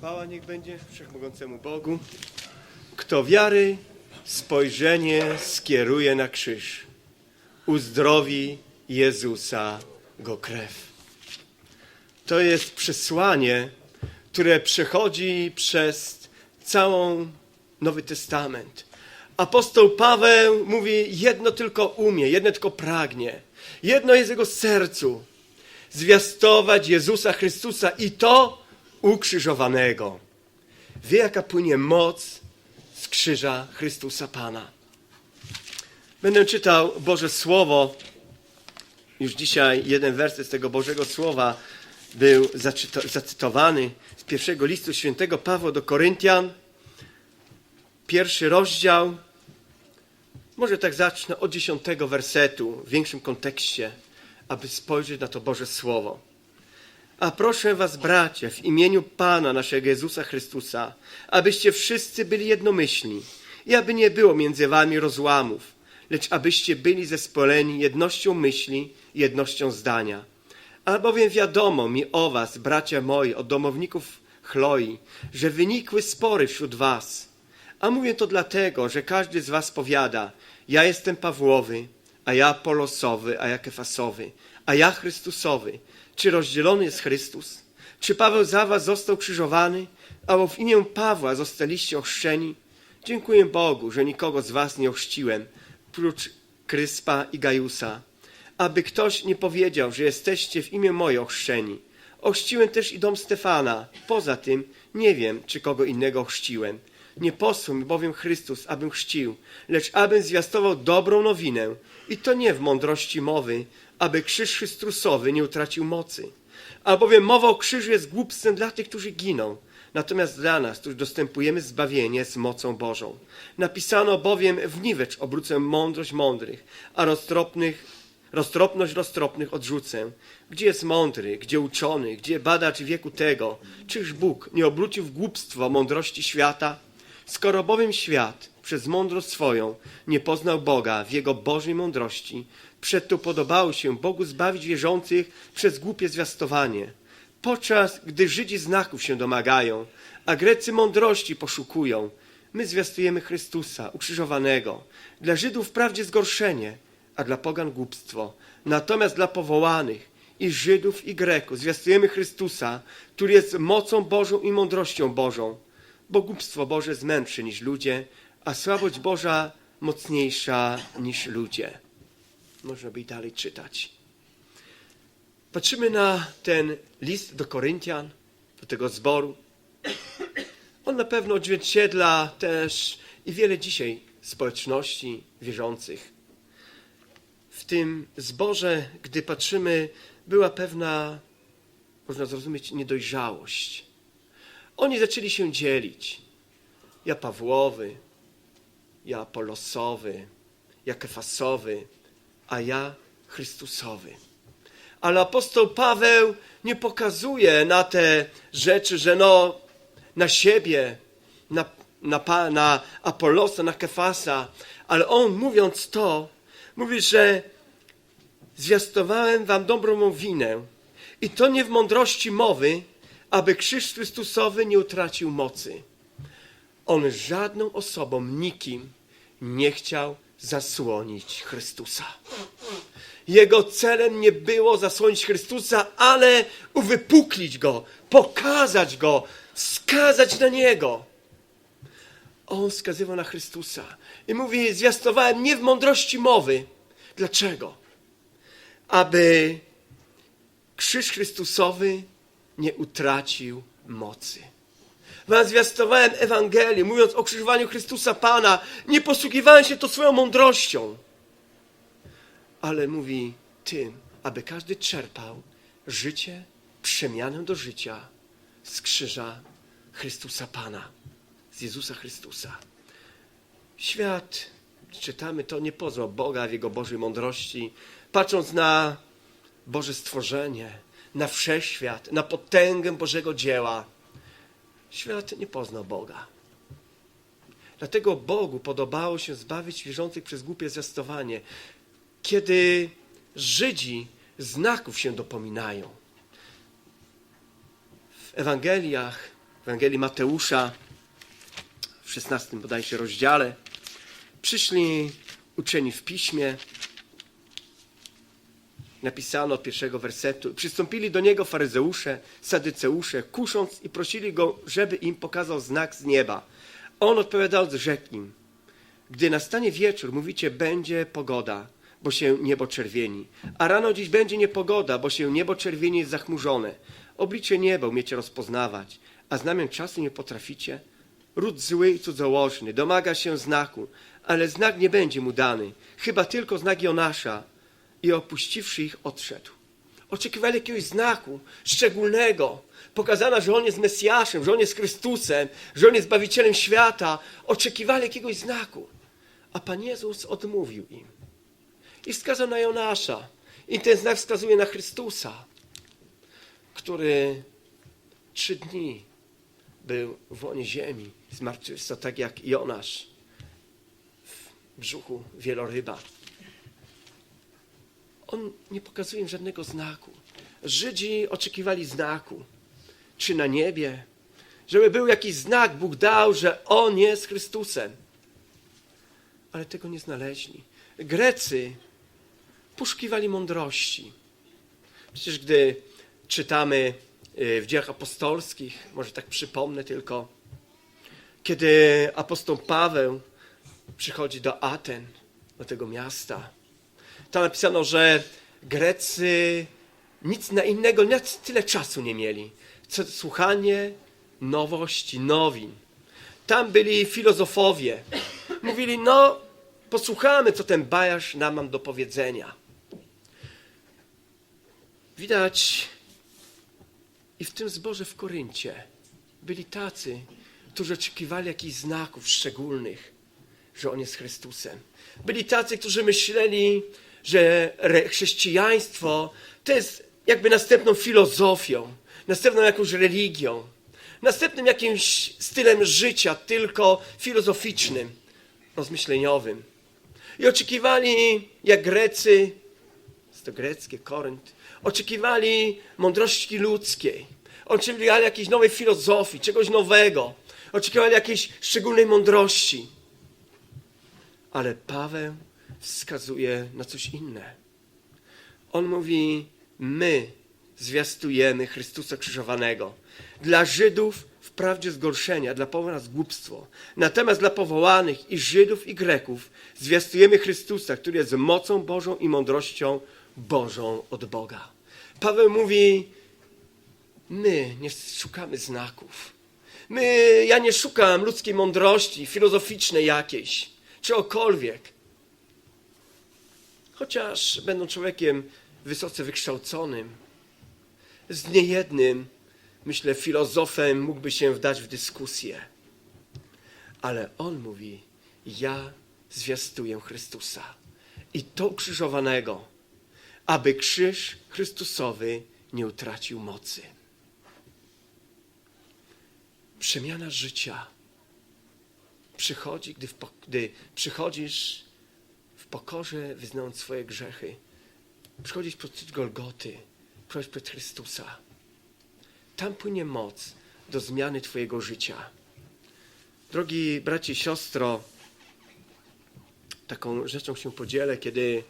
Chwała niech będzie Wszechmogącemu Bogu, kto wiary spojrzenie skieruje na krzyż, uzdrowi Jezusa go krew. To jest przesłanie, które przechodzi przez całą Nowy Testament. Apostoł Paweł mówi, jedno tylko umie, jedno tylko pragnie, jedno jest jego sercu, zwiastować Jezusa Chrystusa i to ukrzyżowanego. Wie, jaka płynie moc z krzyża Chrystusa Pana. Będę czytał Boże Słowo. Już dzisiaj jeden werset z tego Bożego Słowa był zacyto- zacytowany z pierwszego listu świętego Pawła do Koryntian. Pierwszy rozdział. Może tak zacznę od dziesiątego wersetu w większym kontekście, aby spojrzeć na to Boże Słowo. A proszę was, bracia, w imieniu Pana naszego Jezusa Chrystusa, abyście wszyscy byli jednomyślni i aby nie było między wami rozłamów, lecz abyście byli zespoleni jednością myśli i jednością zdania. Albowiem wiadomo mi o was, bracia moi, od domowników Chloi, że wynikły spory wśród was. A mówię to dlatego, że każdy z was powiada, ja jestem Pawłowy, a ja Polosowy, a ja Kefasowy, a ja Chrystusowy. Czy rozdzielony jest Chrystus? Czy Paweł za was został krzyżowany, albo w imię Pawła zostaliście ochrzczeni? Dziękuję Bogu, że nikogo z was nie ochrzciłem, prócz Kryspa i Gajusa, aby ktoś nie powiedział, że jesteście w imię moje ochrzczeni. Ochrzciłem też i dom Stefana. Poza tym nie wiem, czy kogo innego ochrzciłem. Nie posłał bowiem Chrystus, abym chrzcił, lecz abym zwiastował dobrą nowinę. I to nie w mądrości mowy, aby krzyż Chrystusowy nie utracił mocy. Albowiem mowa o krzyżu jest głupstwem dla tych, którzy giną. Natomiast dla nas, którzy dostępujemy zbawienie z mocą Bożą. Napisano bowiem w niwecz obrócę mądrość mądrych, a roztropnych, roztropność roztropnych odrzucę. Gdzie jest mądry, gdzie uczony, gdzie badacz wieku tego? Czyż Bóg nie obrócił w głupstwo mądrości świata? Skoro bowiem świat przez mądrość swoją nie poznał Boga w Jego Bożej mądrości, przedto podobało się Bogu zbawić wierzących przez głupie zwiastowanie. Podczas gdy Żydzi znaków się domagają, a Grecy mądrości poszukują, my zwiastujemy Chrystusa ukrzyżowanego. Dla Żydów wprawdzie zgorszenie, a dla pogan głupstwo. Natomiast dla powołanych i Żydów i Greków zwiastujemy Chrystusa, który jest mocą Bożą i mądrością Bożą. Bo głupstwo Boże mędrsze niż ludzie, a słabość Boża mocniejsza niż ludzie. Można by i dalej czytać. Patrzymy na ten list do Koryntian, do tego zboru. On na pewno odzwierciedla też i wiele dzisiaj społeczności wierzących. W tym zborze, gdy patrzymy, była pewna, można zrozumieć, niedojrzałość. Oni zaczęli się dzielić. Ja Pawłowy, ja Apolosowy, ja Kefasowy, a ja Chrystusowy. Ale apostoł Paweł nie pokazuje na te rzeczy, że no na siebie, na, na, na Apolosa, na Kefasa, ale on mówiąc to, mówi, że zwiastowałem wam dobrą nowinę i to nie w mądrości mowy, aby krzyż Chrystusowy nie utracił mocy. On żadną osobą, nikim nie chciał zasłonić Chrystusa. Jego celem nie było zasłonić Chrystusa, ale uwypuklić Go, pokazać Go, wskazać na Niego. On wskazywał na Chrystusa i mówi, zwiastowałem nie w mądrości mowy. Dlaczego? Aby krzyż Chrystusowy nie utracił mocy. Wam zwiastowałem Ewangelię, mówiąc o krzyżowaniu Chrystusa Pana. Nie posługiwałem się to swoją mądrością, ale mówi tym, aby każdy czerpał życie, przemianę do życia z krzyża Chrystusa Pana, z Jezusa Chrystusa. Świat, czytamy to, nie poznał Boga w Jego Bożej mądrości, patrząc na Boże stworzenie, na wszechświat, na potęgę Bożego dzieła. Świat nie poznał Boga. Dlatego Bogu podobało się zbawić wierzących przez głupie zwiastowanie. Kiedy Żydzi znaków się dopominają. W Ewangeliach, w Ewangelii Mateusza w 16 bodajże rozdziale. Przyszli uczeni w piśmie. Napisano od pierwszego wersetu. Przystąpili do niego faryzeusze, sadyceusze, kusząc i prosili go, żeby im pokazał znak z nieba. On odpowiadając rzekł im, gdy nastanie wieczór, mówicie, będzie pogoda, bo się niebo czerwieni. A rano dziś będzie niepogoda, bo się niebo czerwieni jest zachmurzone. Oblicze nieba umiecie rozpoznawać, a znamion czasu nie potraficie. Ród zły i cudzołożny domaga się znaku, ale znak nie będzie mu dany, chyba tylko znak Jonasza. I opuściwszy ich, odszedł. Oczekiwali jakiegoś znaku szczególnego, pokazano, że on jest Mesjaszem, że on jest Chrystusem, że on jest Bawicielem świata. Oczekiwali jakiegoś znaku. A Pan Jezus odmówił im. I wskazał na Jonasza. I ten znak wskazuje na Chrystusa, który trzy dni był w łonie ziemi, zmartwychwstał tak jak Jonasz w brzuchu wieloryba. On nie pokazuje im żadnego znaku. Żydzi oczekiwali znaku. Czy na niebie? Żeby był jakiś znak, Bóg dał, że On jest Chrystusem. Ale tego nie znaleźli. Grecy poszukiwali mądrości. Przecież gdy czytamy y, w dziejach apostolskich, może tak przypomnę tylko, kiedy apostoł Paweł przychodzi do Aten, do tego miasta, tam napisano, że Grecy nic na innego, nawet tyle czasu nie mieli. Co słuchanie nowości, nowin. Tam byli filozofowie. Mówili, no, posłuchamy, co ten bajarz nam mam do powiedzenia. Widać i w tym zborze w Koryncie byli tacy, którzy oczekiwali jakichś znaków szczególnych, że On jest Chrystusem. Byli tacy, którzy myśleli, że chrześcijaństwo to jest jakby następną filozofią, następną jakąś religią, następnym jakimś stylem życia, tylko filozoficznym, rozmyśleniowym. I oczekiwali, jak Grecy, jest to greckie, Korynt, oczekiwali mądrości ludzkiej, oczekiwali jakiejś nowej filozofii, czegoś nowego, oczekiwali jakiejś szczególnej mądrości. Ale Paweł wskazuje na coś inne. On mówi: My zwiastujemy Chrystusa krzyżowanego. Dla Żydów wprawdzie zgorszenia, dla powołanych głupstwo. Natomiast dla powołanych i Żydów, i Greków zwiastujemy Chrystusa, który jest mocą Bożą i mądrością Bożą od Boga. Paweł mówi: My nie szukamy znaków. My, ja nie szukam ludzkiej mądrości filozoficznej jakiejś, czegokolwiek. Chociaż będą człowiekiem wysoce wykształconym, z niejednym, myślę, filozofem mógłby się wdać w dyskusję. Ale on mówi: Ja zwiastuję Chrystusa i to ukrzyżowanego, aby krzyż Chrystusowy nie utracił mocy. Przemiana życia przychodzi, gdy, w, gdy przychodzisz pokorze, wyznając swoje grzechy. Przychodzisz przed Golgoty, przychodzisz przed Chrystusa. Tam płynie moc do zmiany Twojego życia. Drogi bracie i siostro, taką rzeczą się podzielę, kiedy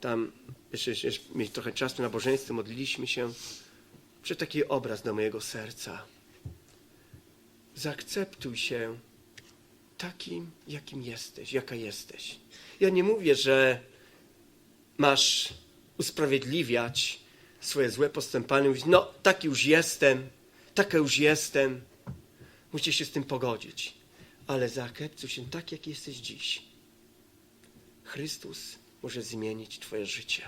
tam jeszcze, jeszcze trochę czasu na nabożeństwie, modliliśmy się, przy taki obraz do mojego serca. Zaakceptuj się takim, jakim jesteś, jaka jesteś. Ja nie mówię, że masz usprawiedliwiać swoje złe postępowanie, mówić, no taki już jestem, taka już jestem. Musisz się z tym pogodzić. Ale zaakceptuj się tak, jak jesteś dziś. Chrystus może zmienić Twoje życie.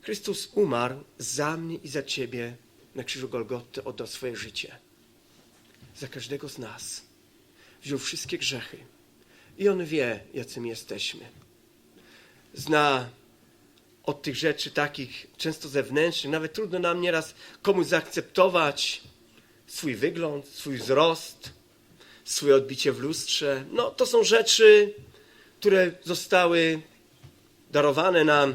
Chrystus umarł za mnie i za Ciebie na krzyżu Golgoty, oddał swoje życie. Za każdego z nas. Wziął wszystkie grzechy. I On wie, jacym jesteśmy. Zna od tych rzeczy takich często zewnętrznych, nawet trudno nam nieraz komuś zaakceptować swój wygląd, swój wzrost, swoje odbicie w lustrze. No, to są rzeczy, które zostały darowane nam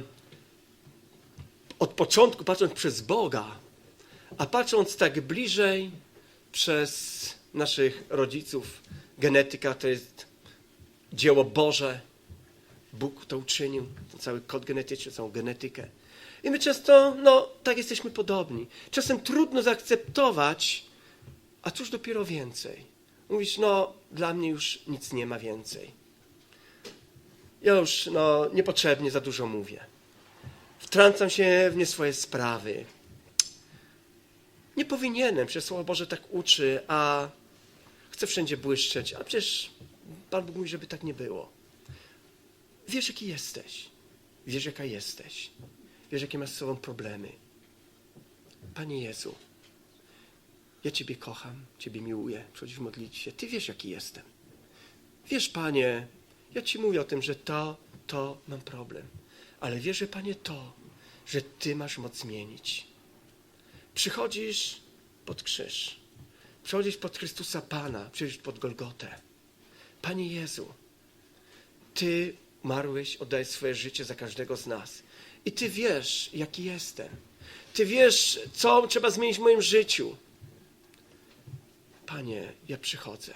od początku, patrząc przez Boga, a patrząc tak bliżej, przez naszych rodziców. Genetyka to jest dzieło Boże. Bóg to uczynił, ten cały kod genetyczny, całą genetykę. I my często, no, tak jesteśmy podobni. Czasem trudno zaakceptować, a cóż dopiero więcej. Mówisz, no, dla mnie już nic nie ma więcej. Ja już, no, niepotrzebnie za dużo mówię. Wtrącam się w nie swoje sprawy. Nie powinienem, przecież Słowo Boże tak uczy, a chcę wszędzie błyszczeć, a przecież Pan Bóg mówi, żeby tak nie było. Wiesz, jaki jesteś. Wiesz, jaka jesteś. Wiesz, jakie masz z sobą problemy. Panie Jezu, ja Ciebie kocham, Ciebie miłuję. Przychodzisz modlić się. Ty wiesz, jaki jestem. Wiesz, Panie, ja Ci mówię o tym, że to, to mam problem. Ale wierzę, Panie, to, że Ty masz moc zmienić. Przychodzisz pod krzyż. Przychodzisz pod Chrystusa Pana, przychodzisz pod Golgotę. Panie Jezu, Ty umarłeś, oddajesz swoje życie za każdego z nas. I Ty wiesz, jaki jestem. Ty wiesz, co trzeba zmienić w moim życiu. Panie, ja przychodzę,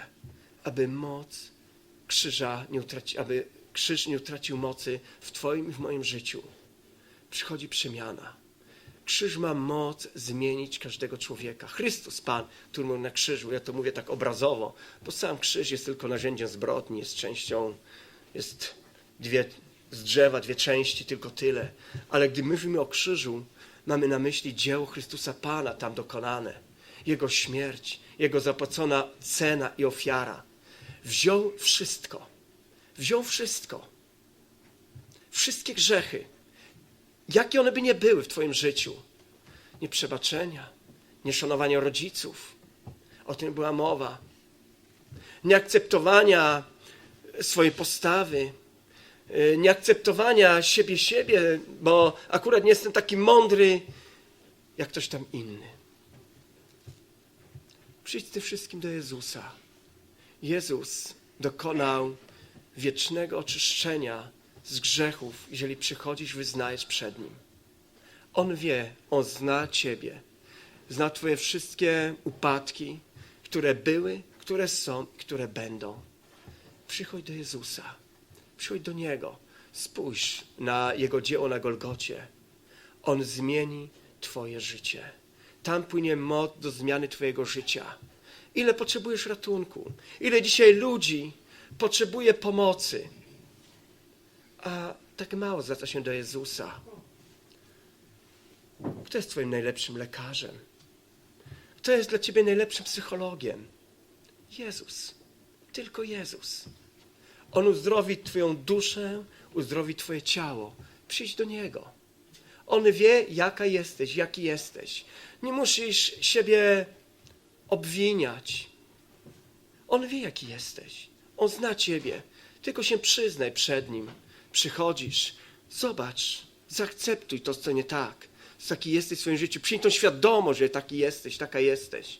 aby moc krzyża nie utraci, aby krzyż nie utracił mocy w Twoim i w moim życiu. Przychodzi przemiana. Krzyż ma moc zmienić każdego człowieka. Chrystus Pan, który był na krzyżu, ja to mówię tak obrazowo, bo sam krzyż jest tylko narzędziem zbrodni, jest częścią, jest dwie, z drzewa dwie części, tylko tyle. Ale gdy mówimy o krzyżu, mamy na myśli dzieło Chrystusa Pana tam dokonane. Jego śmierć, Jego zapłacona cena i ofiara. Wziął wszystko. Wziął wszystko. Wszystkie grzechy. Jakie one by nie były w Twoim życiu. Nieprzebaczenia, nieszanowania rodziców. O tym była mowa. Nieakceptowania swojej postawy, y, nieakceptowania siebie siebie, bo akurat nie jestem taki mądry jak ktoś tam inny. Przyjdź z tym wszystkim do Jezusa. Jezus dokonał wiecznego oczyszczenia z grzechów, jeżeli przychodzisz, wyznajesz przed Nim. On wie, On zna Ciebie, zna Twoje wszystkie upadki, które były, które są, które będą. Przychodź do Jezusa, przychodź do Niego, spójrz na Jego dzieło na Golgocie. On zmieni Twoje życie. Tam płynie moc do zmiany Twojego życia. Ile potrzebujesz ratunku? Ile dzisiaj ludzi potrzebuje pomocy? A tak mało zwraca się do Jezusa. Kto jest Twoim najlepszym lekarzem? Kto jest dla Ciebie najlepszym psychologiem? Jezus. Tylko Jezus. On uzdrowi Twoją duszę, uzdrowi Twoje ciało. Przyjdź do Niego. On wie, jaka jesteś, jaki jesteś. Nie musisz siebie obwiniać. On wie, jaki jesteś. On zna Ciebie. Tylko się przyznaj przed Nim. Przychodzisz, zobacz, zaakceptuj to, co nie tak. Taki jesteś w swoim życiu. Przyjmij tą świadomość, że taki jesteś, taka jesteś.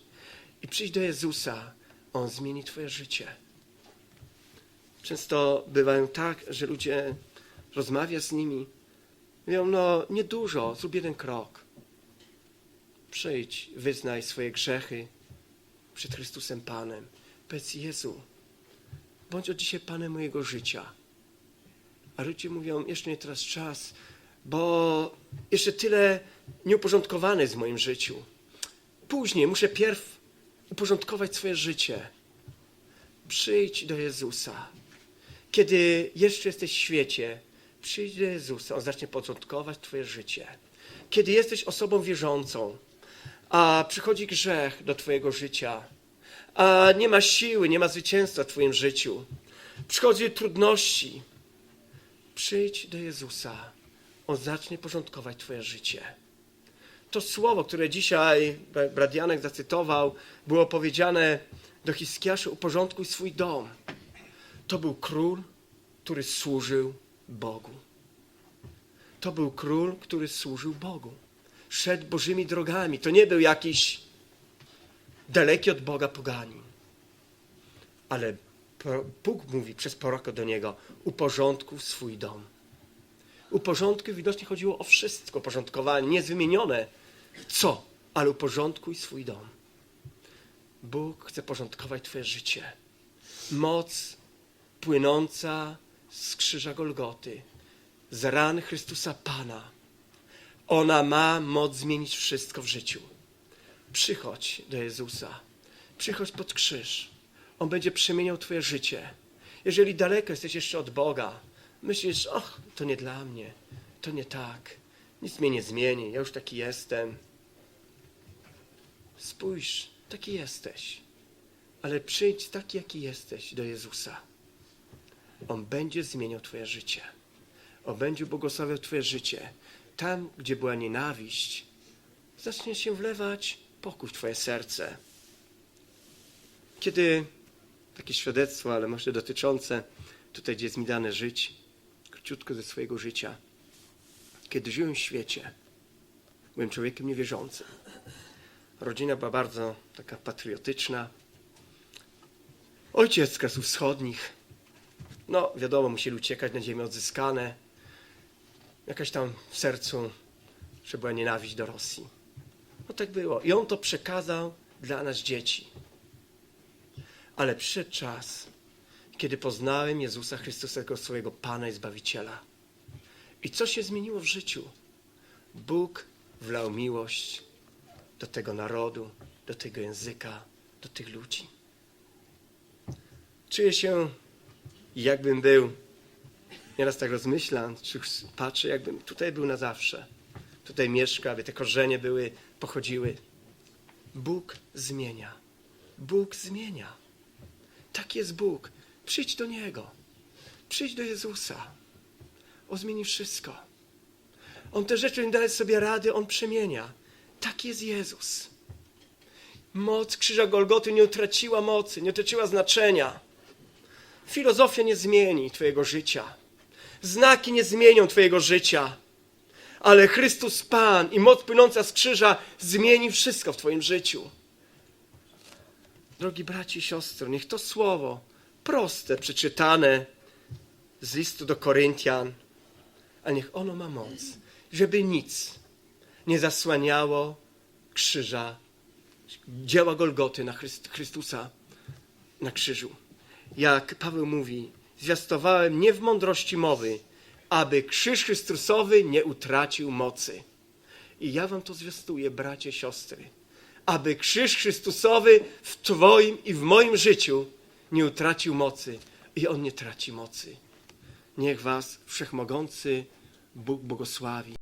I przyjdź do Jezusa. On zmieni Twoje życie. Często bywają tak, że ludzie rozmawia z nimi. Mówią, no niedużo, zrób jeden krok. Przyjdź, wyznaj swoje grzechy przed Chrystusem Panem. Powiedz Jezu, bądź od dzisiaj Panem mojego życia. A ludzie mówią, jeszcze nie teraz czas, bo jeszcze tyle nieuporządkowane jest w moim życiu. Później muszę pierw uporządkować swoje życie. Przyjdź do Jezusa. Kiedy jeszcze jesteś w świecie, przyjdź do Jezusa. On zacznie porządkować Twoje życie. Kiedy jesteś osobą wierzącą, a przychodzi grzech do Twojego życia, a nie ma siły, nie ma zwycięstwa w Twoim życiu, przychodzi trudności, przyjdź do Jezusa. On zacznie porządkować Twoje życie. To słowo, które dzisiaj brat Janek zacytował, było powiedziane do Hiskiasza, uporządkuj swój dom. To był król, który służył Bogu. To był król, który służył Bogu. Szedł Bożymi drogami. To nie był jakiś daleki od Boga poganin. Ale Bóg mówi przez proroka do niego, uporządkuj swój dom. Uporządkuj widocznie chodziło o wszystko, porządkowanie, nie jest wymienione co, ale uporządkuj swój dom. Bóg chce porządkować Twoje życie. Moc płynąca z krzyża Golgoty, z ran Chrystusa Pana. Ona ma moc zmienić wszystko w życiu. Przychodź do Jezusa. Przychodź pod krzyż. On będzie przemieniał Twoje życie. Jeżeli daleko jesteś jeszcze od Boga, myślisz, och, to nie dla mnie, to nie tak, nic mnie nie zmieni, ja już taki jestem. Spójrz, taki jesteś, ale przyjdź taki, jaki jesteś do Jezusa. On będzie zmieniał Twoje życie. On będzie błogosławiał Twoje życie. Tam, gdzie była nienawiść, zacznie się wlewać pokój w Twoje serce. Kiedy takie świadectwo, ale może dotyczące tutaj, gdzie jest mi dane żyć, króciutko ze swojego życia. Kiedy żyłem w świecie, byłem człowiekiem niewierzącym. Rodzina była bardzo taka patriotyczna. Ojciec z krasów wschodnich. No, wiadomo, musieli uciekać na ziemię odzyskane. Jakaś tam w sercu, że była nienawiść do Rosji. No tak było. I on to przekazał dla nas dzieci. Ale przyszedł czas, kiedy poznałem Jezusa Chrystusa jako swojego Pana i Zbawiciela. I co się zmieniło w życiu? Bóg wlał miłość do tego narodu, do tego języka, do tych ludzi. Czuję się, jakbym był, nieraz tak rozmyślam, czy patrzę, jakbym tutaj był na zawsze. Tutaj mieszka, aby te korzenie były, pochodziły. Bóg zmienia. Bóg zmienia. Tak jest Bóg. Przyjdź do Niego. Przyjdź do Jezusa. On zmieni wszystko. On te rzeczy nie daje sobie rady, On przemienia. Tak jest Jezus. Moc krzyża Golgoty nie utraciła mocy, nie utraciła znaczenia. Filozofia nie zmieni Twojego życia. Znaki nie zmienią Twojego życia. Ale Chrystus Pan i moc płynąca z krzyża zmieni wszystko w Twoim życiu. Drogi braci i siostry, niech to słowo proste, przeczytane z listu do Koryntian, a niech ono ma moc, żeby nic nie zasłaniało krzyża, dzieła Golgoty na Chryst- Chrystusa na krzyżu. Jak Paweł mówi, zwiastowałem nie w mądrości mowy, aby krzyż Chrystusowy nie utracił mocy. I ja wam to zwiastuję, bracie, siostry, aby krzyż Chrystusowy w Twoim i w moim życiu nie utracił mocy. I on nie traci mocy. Niech was wszechmogący Bóg błogosławi.